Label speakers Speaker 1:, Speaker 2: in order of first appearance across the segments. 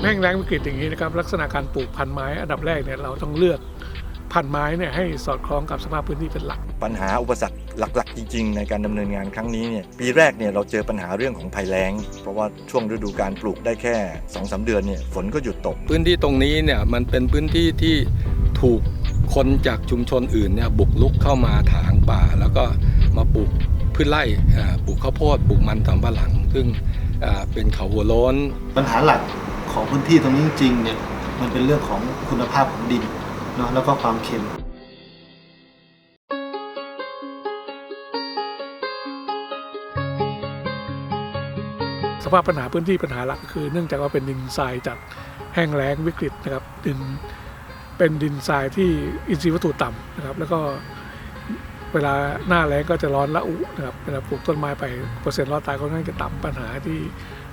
Speaker 1: พแห้งแล้งวิกฤตอย่างนี้นะครับลักษณะการปลูกพันธุ์ไม้อันดับแรกเนี่ยเราต้องเลือกพันธุ์ไม้เนี่ยให้สอดคล้องกับสภาพพื้นที่เป็นหลัก
Speaker 2: ปัญหาอุปสรรคหลัก ๆ จริง ๆ ในการดำเนินงานครั้งนี้เนี่ยปีแรกเนี่ยเราเจอปัญหาเรื่องของภัยแล้ง เพราะว่าช่วงฤดูการปลูกได้แค่2อสเดือนเนี่ยฝนก็หยุดตก
Speaker 3: พื้นที่ตรงนี้เนี่ยมันเป็นพื้นที่ที่ถูกคนจากชุมชนอื่นเนี่ยบุกลุกเข้ามาถางป่า แล้วก็มาปลูกพืชไร่อ่าปลูกข้าวโพดปลูกมันสำปะหลัง ซึ่งอ่าเป็นเขาหัวโล้น
Speaker 4: ปัญหาหลัก ของพื้นที่ตรงนี้จริงเนี่ยมันเป็นเรื่องของคุณภาพของดินเนาะแล้วก็ความเค็ม
Speaker 1: สภาพปัญหาพื้นที่ปัญหาหลักก็คือ เนื่องจากว่าเป็นดินทรายจัดแห้งแล้งวิกฤตนะครับดินเป็นดินทรายที่อินทรีย์วัตถุต่ำนะครับ แล้วก็เวลาหน้าแล้งก็จะร้อนละอุนะครับเวลาปลูกต้นไม้ไปเปอร์เซ็นต์รอดตายค่อนข้างจะต่ำปัญหาที่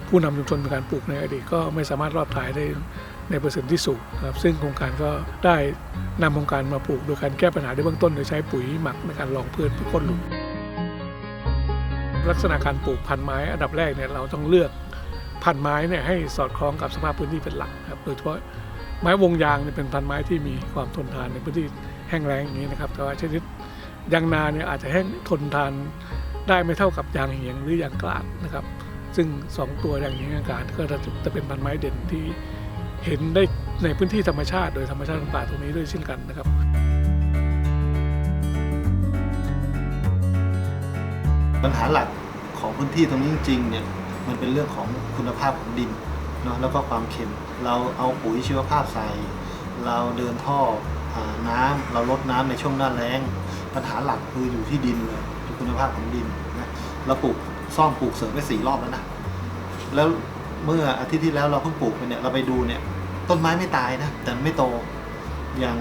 Speaker 1: ผู้นำชุมชนในการปลูกในอดีตก็ไม่สามารถรอดตายได้ในเปอร์เซ็นต์ที่สูงครับซึ่งโครงการก็ได้นำโครงการมาปลูกโดยการแก้ปัญหาในเบื้องต้นโดยใช้ปุ๋ยหมักในการรองพืชเพื่อก้นหลุมลักษณะการปลูกพันธุ์ไม้อันดับแรกเนี่ยเราต้องเลือกพันธุ์ไม้เนี่ยให้สอดคล้องกับสภาพพื้นที่เป็นหลักครับโดยเฉพาะไม้วงยางเนี่ยเป็นพันธุ์ไม้ที่มีความทนทานในพื้นที่แห้งแล้งอย่างนี้นะครับแต่ว่าชนิดยางนาเนี่ยอาจจะแห้งทนทานได้ไม่เท่ากับยางเหียงหรือยางกลาดนะครับ ซึ่งสองตัวอย่างเหียงยากาดก็จะจะเป็นพันไม้เด่นที่เห็นได้ในพื้นที่ธรรมชาติ โดยธรรมชาติของป่าตรงนี้ด้วยเช่นกันนะครับ
Speaker 4: ปัญหาหลักของพื้นที่ตรงนี้จริงๆเนี่ยมันเป็นเรื่องของคุณภาพของดินเนาะแล้วก็ความเค็ม เราเอาปุ๋ยชีวภาพใส่ เราเดินท่ออน้ำเราลดน้ำในช่วงหน้าแล้ง ปัญหาหลักคืออยู่ที่ดินเลยคุณภาพของดินนะเราปลูก ซ่อมปลูกเสริมไปสี่รอบแล้วนะแล้วเมื่ออาทิตย์ที่แล้วเราเพิ่งปลูกไปเนี่ยเราไปดูเนี่ย ต้นไม้ไม่ตายนะแต่ไม่โตอย่าง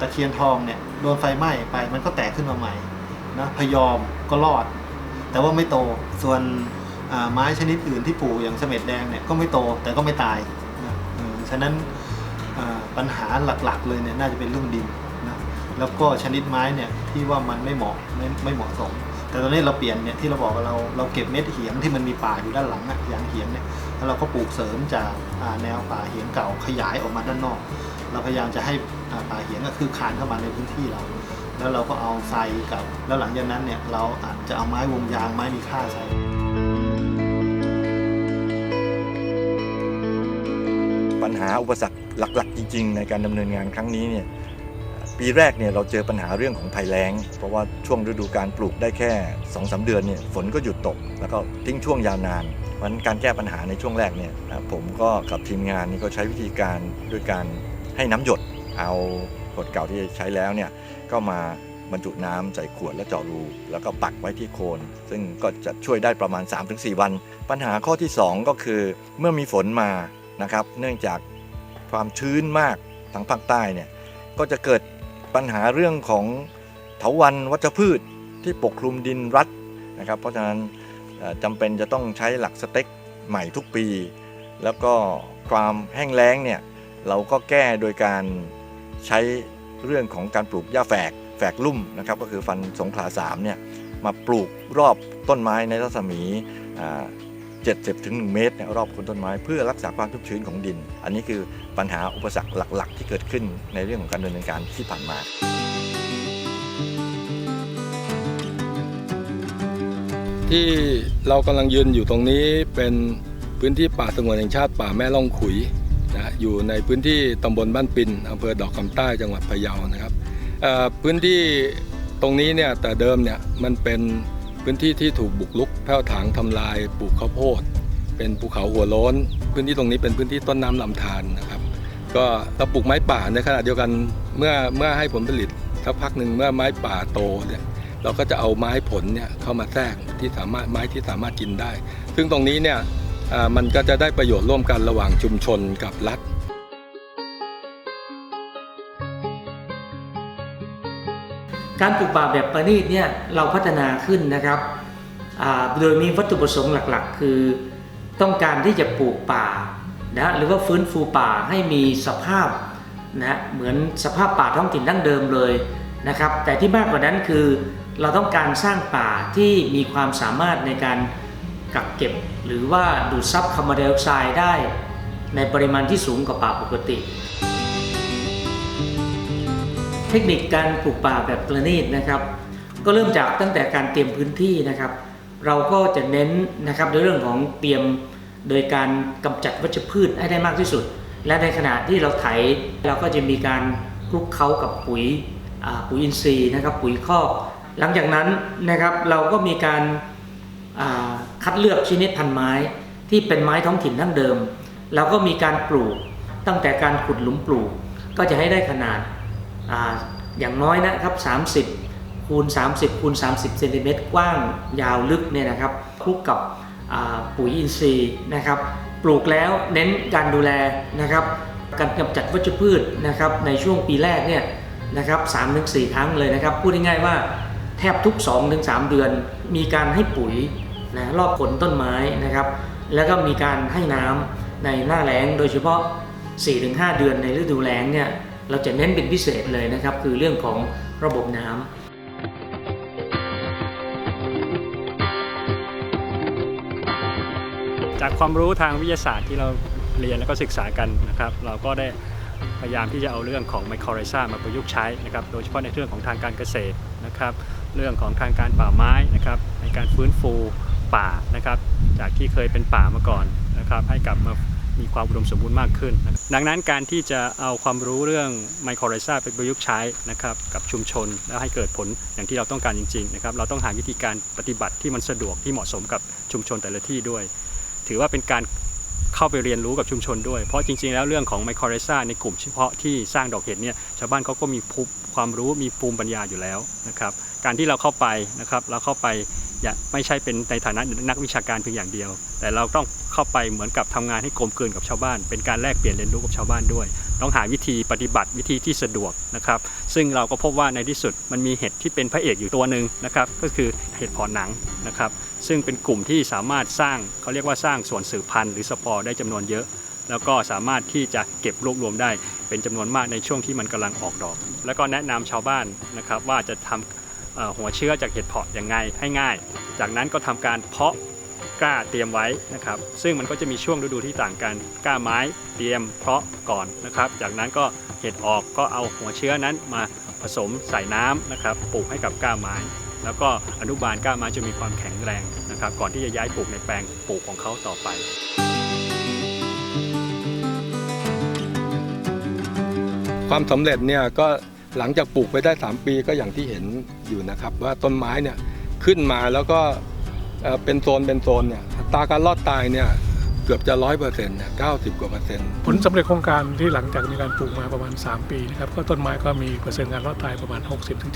Speaker 4: ตะเคียนทองเนี่ยโดนไฟไหม้ไปมันก็แตกขึ้นมาใหม่นะพยอมก็รอด แต่ว่าไม่โตส่วนไม้ชนิดอื่นที่ปลูกอย่างเสม็ดแดงเนี่ยก็ไม่โตแต่ก็ไม่ตายนะฉะนั้นปัญหาหลักๆ เลยเนี่ยน่าจะเป็นเรื่องดินนะแล้วก็ชนิดไม้เนี่ยที่ว่ามันไม่เหมาะไม่ไม่เหมาะสม แต่ตอนนี้เราเปลี่ยนเนี่ยที่เราบอกว่าเราเราเก็บเม็ดเหียงที่มันมีป่าอยู่ด้านหลังอะยางเหียงเนี่ยแล้วเราก็ปลูกเสริมจากาแนวป่าเหียงเก่าขยายออกมาด้านนอก เราพยายามจะให้ป่าเหียงก็คือคานเข้ามาในพื้นที่เรา แล้วเราก็เอาทรายกับ แล้วหลังจากนั้นเนี่ยเราอาจจะเอาไม้วงยางไม้มีค่าใส่
Speaker 2: ปัญหาอุปสรรคหลัก ๆ จริง ๆ ในการดำเนินงานครั้งนี้เนี่ย ปีแรกเนี่ยเราเจอปัญหาเรื่องของภัยแล้ง เพราะว่าช่วงฤดูการปลูกได้แค่2อสเดือนเนี่ยฝนก็หยุดตก แล้วก็ทิ้งช่วงยาวนานเพราะฉะนั้นการแก้ปัญหาในช่วงแรกเนี่ยผมก็กับทีมงานนี่ก็ใช้วิธีการด้วยการให้น้ำหยดเอาขวดเก่าที่ใช้แล้วเนี่ยก็มาบรรจุน้ำใส่ขวดแล้วเจาะรู แล้วก็ปักไว้ที่โคน ซึ่งก็จะช่วยได้ประมาณ 3-4 วัน ปัญหาข้อที่ 2 ก็คือ เมื่อมีฝนมานะครับ เนื่องจากความชื้นมากทางภาคใต้เนี่ยก็จะเกิด ปัญหาเรื่องของเถาวันวัชพืชที่ปกคลุมดินรัดนะครับ เพราะฉะนั้นจำเป็นจะต้องใช้หลักสเต็กใหม่ทุกปี แล้วก็ความแห้งแล้งเนี่ยเราก็แก้โดยการใช้เรื่องของการปลูกหญ้าแฝกแฝกลุ่มนะครับก็คือฟันสงขลา3เนี่ยมาปลูกรอบต้นไม้ในรัศมี 70ถึง1เมตรเนี่ยรอบคนต้นไม้เพื่อรักษาความชุ่มชื้นของดิน อันนี้คือปัญหาอุปสรรคหลัก ๆ ที่เกิดขึ้นในเรื่องของการดำเนินการที่ผ่านมา
Speaker 3: ที่เรากำลังยืนอยู่ตรงนี้เป็นพื้นที่ป่าสงวนแห่งชาติป่าแม่ล่องขุยนะอยู่ในพื้นที่ตำบลบ้านปินอำเภอดอกคำใต้จังหวัดพะเยานะครับพื้นที่ตรงนี้เนี่ยแต่เดิมเนี่ยมันเป็น พื้นที่ที่ถูกบุกรุกแผ่วถางทำลายปลูกข้าวโพด เป็นภูเขาหัวโล้น พื้นที่ตรงนี้เป็นพื้นที่ต้นน้ำลำธารนะครับ ก็เราปลูกไม้ป่าในขณะเดียวกันเมื่อเมื่อให้ผลผลิตสักพักหนึ่งเมื่อไม้ป่าโตเนี่ยเราก็จะเอาไม้ผลเนี่ยเข้ามาแทรกที่สามารถไม้ที่สามารถกินได้ ซึ่งตรงนี้เนี่ยมันก็จะได้ประโยชน์ร่วมกันระหว่างชุมชนกับรัฐ
Speaker 5: การปลูกป่าแบบประณีตเนี่ยเราพัฒนาขึ้นนะครับโดยมีวัตถุประสงค์หลักๆ คือต้องการที่จะปลูกป่านะหรือว่าฟื้นฟูป่าให้มีสภาพนะเหมือนสภาพป่าท้องถิ่นดั้งเดิมเลยนะครับ แต่ที่มากกว่านั้นคือเราต้องการสร้างป่าที่มีความสามารถในการกักเก็บ หรือว่าดูดซับคาร์บอนไดออกไซด์ได้ ในปริมาณที่สูงกว่าป่าปกติ เทคนิคการปลูกป่าแบบประณีตนะครับ ก็เริ่มจากตั้งแต่การเตรียมพื้นที่นะครับ เราก็จะเน้นนะครับในเรื่องของเตรียมโดยการกำจัดวัชพืชให้ได้มากที่สุด และในขณะที่เราไถเราก็จะมีการคลุกเคล้ากับปุ๋ยปุ๋ยอินทรีย์นะครับ ปุ๋ยคอกหลังจากนั้นนะครับเราก็มีการคัดเลือกชนิดพันธุ์ไม้ที่เป็นไม้ท้องถิ่นดั้งเดิม เราก็มีการปลูกตั้งแต่การขุดหลุมปลูก ก็จะให้ได้ขนาด ออย่างน้อยนะครับ 30 คูณ 30 คูณ 30 เซนติเมตรกว้างยาวลึกเนี่ยนะครับคลุกกับปุ๋ยอินทรีย์นะครับ ปลูกแล้วเน้นการดูแลนะครับ การกำจัดวัชพืชนะครับในช่วงปีแรกเนี่ยนะครับ3-4ครั้งเลยนะครับ พูดง่ายๆว่าแทบทุก 2-3 เดือน มีการให้ปุ๋ยนะรอบผลต้นไม้นะครับ แล้วก็มีการให้น้ำในหน้าแล้งโดยเฉพาะ 4-5 เดือนในฤดูแล้งเนี่ย เราจะเน้นเป็นพิเศษเลยนะครับ คือเรื่องของระบบน้ำ
Speaker 6: จากความรู้ทางวิทยาศาสตร์ที่เราเรียนแล้วก็ศึกษากันนะครับ เราก็ได้พยายามที่จะเอาเรื่องของไมโครไรซามาประยุกต์ใช้นะครับโดยเฉพาะในเรื่องของทางการเกษตรนะครับ เรื่องของทางการป่าไม้นะครับ ในการฟื้นฟูป่านะครับ จากที่เคยเป็นป่ามาก่อนนะครับ ให้กลับมา มีความอุดมสมบูรณ์มากขึ้น ดังนั้นการที่จะเอาความรู้เรื่องไมโครไรซาไปประยุกต์ใช้นะครับกับชุมชนแล้วให้เกิดผลอย่างที่เราต้องการจริงๆนะครับเราต้องหาวิธีการปฏิบัติที่มันสะดวกที่เหมาะสมกับชุมชนแต่ละที่ด้วย ถือว่าเป็นการเข้าไปเรียนรู้กับชุมชนด้วย เพราะจริงๆ แล้วเรื่องของไมโครไรซาในกลุ่มเฉพาะที่สร้างดอกเห็ดเนี่ยชาวบ้านเขาก็มีภูมิความรู้มีภูมิปัญญาอยู่แล้วนะครับการที่เราเข้าไปนะครับเราเข้าไป อย่าไม่ใช่เป็นในฐานะนักวิชาการเพียงอย่างเดียว แต่เราต้องเข้าไปเหมือนกับทำงานให้กลมกลืนกับชาวบ้าน เป็นการแลกเปลี่ยนเรียนรู้กับชาวบ้านด้วย ต้องหาวิธีปฏิบัติวิธีที่สะดวกนะครับ ซึ่งเราก็พบว่าในที่สุดมันมีเห็ดที่เป็นพระเอกอยู่ตัวหนึ่งนะครับ ก็คือเห็ดพอหนังนะครับ ซึ่งเป็นกลุ่มที่สามารถสร้างเขาเรียกว่าสร้างส่วนสืบพันธุ์หรือสปอร์ได้จำนวนเยอะแล้วก็สามารถที่จะเก็บรวบรวมได้เป็นจำนวนมากในช่วงที่มันกำลังออกดอก แล้วก็แนะนำชาวบ้านนะครับว่าจะทำเอ่อ หัวเชื้อจากเห็ดเพาะยังไงให้ง่าย จากนั้นก็ทำการเพาะกล้าเตรียมไว้นะครับ ซึ่งมันก็จะมีช่วงฤดูที่ต่างกันกล้าไม้เตรียมเพาะก่อนนะครับ จากนั้นก็เห็ดออกก็เอาหัวเชื้อนั้นมาผสมใส่น้ำนะครับปลูกให้กับกล้าไม้ แล้วก็อนุบาลกล้าไม้จะมีความแข็งแรงนะครับ ก่อนที่จะย้ายปลูกในแปลงปลูกของเขาต่อไป
Speaker 3: ความสำเร็จเนี่ยก็ หลังจากปลูกไปได้ 3 ปีก็อย่างที่เห็นอยู่นะครับ ว่าต้นไม้เนี่ยขึ้นมาแล้วก็เเป็นโซนเป็นโซนเนี่ยอัตราการรอดตายเนี่ยเกือบจะร้อยเปอร์เซ็นต์เก้าสิบกว่าเปอร์เซ็นต์
Speaker 1: ผลสำเร็จโครงการที่หลังจากมีการปลูกมาประมาณ 3 ปีนะครับก็ต้นไม้ก็มีเปอร์เซ็นต์การรอดตายประมาณ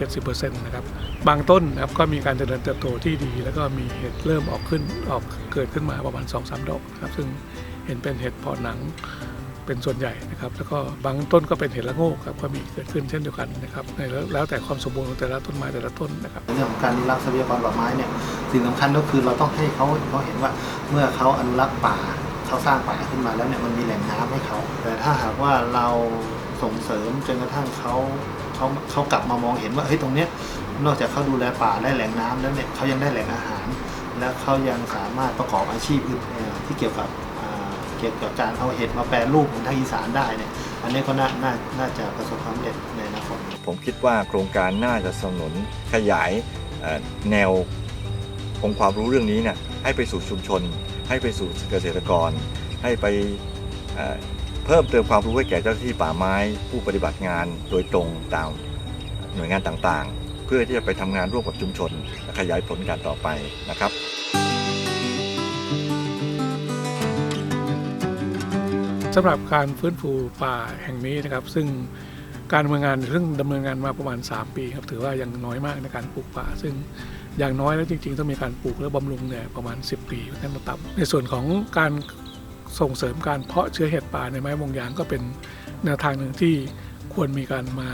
Speaker 1: 60-70%นะครับบางต้นนะครับก็มีการเจริญเติบโตที่ดี แล้วก็มีเห็ดเริ่มออกขึ้นออกเกิดขึ้นมาประมาณ 2-3 ดอกนะครับซึ่งเห็นเป็นเห็ดเพาะหนัง เป็นส่วนใหญ่นะครับแล้วก็บางต้นก็เป็นเห็ดละโงกครับก็มีเกิดขึ้นเช่นเดียวกันนะครับในแล้วแต่ความสมบูรณ์ของแต่ละต้นไม้แต่ละต้นนะครับ
Speaker 4: เรื่องของการอนุรักษ์ทรัพยากรป่าไม้เนี่ยสิ่งสำคัญก็คือเราต้องให้เขาเขาเห็นว่าเมื่อเขาอนุรักษ์ป่าเขาสร้างป่าขึ้นมาแล้วเนี่ยมันมีแหล่งน้ำให้เขา แต่ถ้าหากว่าเราส่งเสริมจนกระทั่งเขาเขาเขากลับมามองเห็นว่าเฮ้ยตรงเนี้ยนอกจากเขาดูแลป่าได้แหล่งน้ำแล้วเนี่ยเขายังได้แหล่งอาหาร และเขายังสามารถประกอบอาชีพอื่นที่เกี่ยวกับ เกี่ยวกับการเอาเห็ดมาแปรรูปของทางอีสานได้เนี่ยอันนี้ก็น่าน่าน่าจะประสบความสำเร็จในอนาคต
Speaker 2: ผมคิดว่าโครงการน่าจะสนับสนุนขยายแนวองค์ความรู้เรื่องนี้เนี่ยให้ไปสู่ชุมชน ให้ไปสู่เกษตรกร ให้ไปเพิ่มเติมความรู้ให้แก่เจ้าหน้าที่ป่าไม้ ผู้ปฏิบัติงานโดยตรงตามหน่วยงานต่างๆ เพื่อที่จะไปทำงานร่วมกับชุมชนและขยายผลการต่อไปนะครับ
Speaker 1: สำหรับการฟื้นฟูป่าแห่งนี้นะครับ ซึ่งการดำเนินงานซึ่งดำเนินงานมาประมาณ 3 ปีครับถือว่ายังน้อยมากในการปลูกป่า ซึ่งอย่างน้อยแล้วจริงๆต้องมีการปลูกและบำรุงเนี่ยประมาณ 10 ปีขั้นต่ำในส่วนของการส่งเสริมการเพาะเชื้อเห็ดป่าในไม้วงยางก็เป็นแนวทางหนึ่งที่ควรมีการมา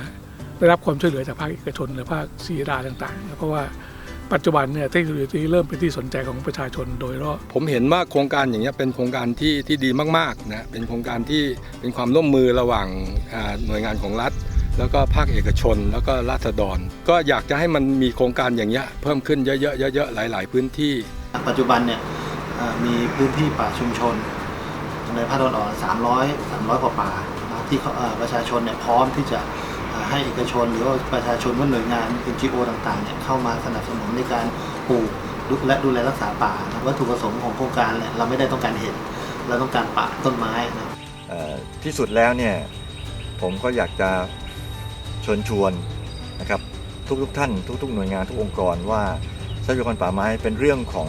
Speaker 1: ได้รับความช่วยเหลือจากภาคเอกชนหรือภาคซีดาต่างๆ เพราะว่า ปัจจุบันเนี่ยเทคโนโลยีเริ่มเป็นที่สนใจของประชาชนโดยรอบ
Speaker 3: ผมเห็นว่าโครงการอย่างเงี้ยเป็นโครงการที่ที่ดีมากๆนะเป็นโครงการที่เป็นความร่วมมือระหว่างอ่าหน่วยงานของรัฐ แล้วก็ภาคเอกชน แล้วก็ราษฎร ก็อยากจะให้มันมีโครงการอย่างเงี้ยเพิ่มขึ้นเยอะๆเยอะๆหลาย ๆ พื้นที่
Speaker 4: ปัจจุบันเนี่ยเอ่อมีพื้นที่ป่าชุมชนในภาคตะวันออก300 300 กว่าป่านะที่เขาเอ่อประชาชนเนี่ยพร้อมที่จะเอ่อ ให้เอกชนหรือว่าประชาชนว่าหน่วยงาน NGO ต่างๆเนี่ยเข้ามาสนับสนุนในการปลูกและดูแลรักษาป่าวัตถุประสงค์ของโครงการเนี่ยเราไม่ได้ต้องการเห็นเราต้องการป่าต้นไม้นะ
Speaker 2: ที่สุดแล้วเนี่ยผมก็อยากจะเชิญชวนนะครับทุกๆท่าน ทุก ๆ หน่วยงานทุกองค์กรว่าทรัพยากรป่าไม้เป็นเรื่องของ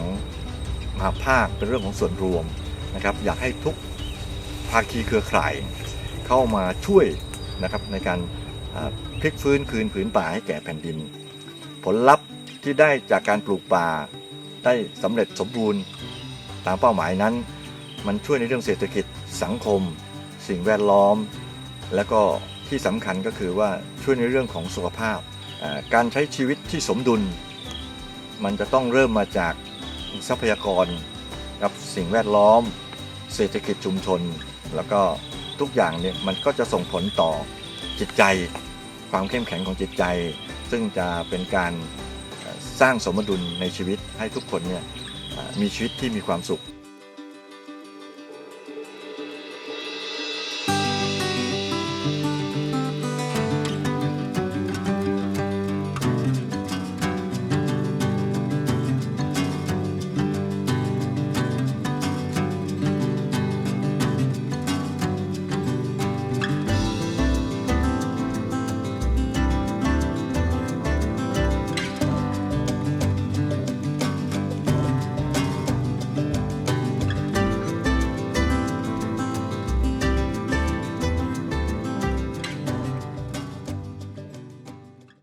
Speaker 2: มหาภาคเป็นเรื่องของส่วนรวมนะครับอยากให้ทุกภาคีเครือข่ายเข้ามาช่วยนะครับในการ พลิกฟื้นคืนผืนป่าให้แก่แผ่นดิน ผลลัพธ์ที่ได้จากการปลูกป่า ได้สำเร็จสมบูรณ์ ตามเป้าหมายนั้น มันช่วยในเรื่องเศรษฐกิจสังคม สิ่งแวดล้อม แล้วก็ที่สำคัญก็คือว่าช่วยในเรื่องของสุขภาพ การใช้ชีวิตที่สมดุล มันจะต้องเริ่มมาจากทรัพยากรกับสิ่งแวดล้อม เศรษฐกิจชุมชน แล้วก็ทุกอย่างเนี่ยมันก็จะส่งผลต่อ จิตใจ ความเข้มแข็งของจิตใจ ซึ่งจะเป็นการสร้างสมดุลในชีวิตให้ทุกคนเนี่ยมีชีวิตที่มีความสุข